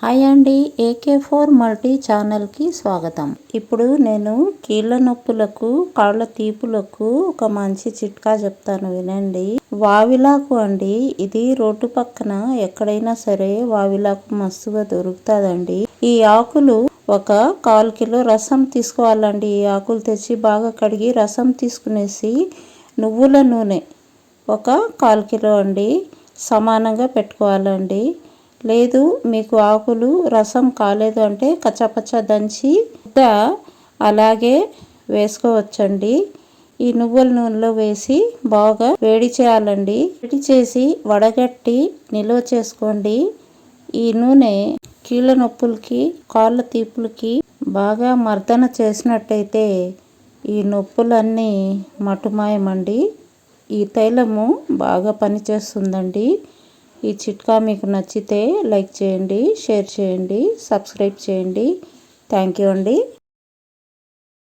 Hi అండి AK four multi ఛానల్కి స్వాగతం. ఇప్పుడు నేను కీళ్ళ నొప్పులకు కాళ్ళ తీపులకు ఒక మంచి చిట్కా చెప్తాను వినండి. వావిలాకు అండి ఇది రోడ్డు పక్కన ఎక్కడైనా సరే వావిలాకు మస్తుగా దొరుకుతుందండి. ఈ ఆకులు ఒక కాల్ కిలో రసం తీసుకోవాలండి. ఈ ఆకులు తెచ్చి బాగా కడిగి రసం తీసుకునేసి నువ్వుల నూనె ఒక కాల్ కిలో అండి సమానంగా పెట్టుకోవాలండి. లేదు మీకు ఆకులు రసం కాలేదు అంటే కచ్చపచ్చ దంచి అలాగే వేసుకోవచ్చండి. ఈ నువ్వుల నూనెలో వేసి బాగా వేడి చేయాలండి. వేడి చేసి వడగట్టి నిల్వ చేసుకోండి. ఈ నూనె కీళ్ళ నొప్పులకి కాళ్ళ తీపులకి బాగా మర్దన చేసినట్టయితే ఈ నొప్పులన్నీ మటుమాయమండి. ఈ తైలము బాగా పనిచేస్తుందండి. ఈ చిట్కా మీకు నచ్చితే లైక్ చేయండి షేర్ చేయండి సబ్స్క్రైబ్ చేయండి. థ్యాంక్ యూ అండి.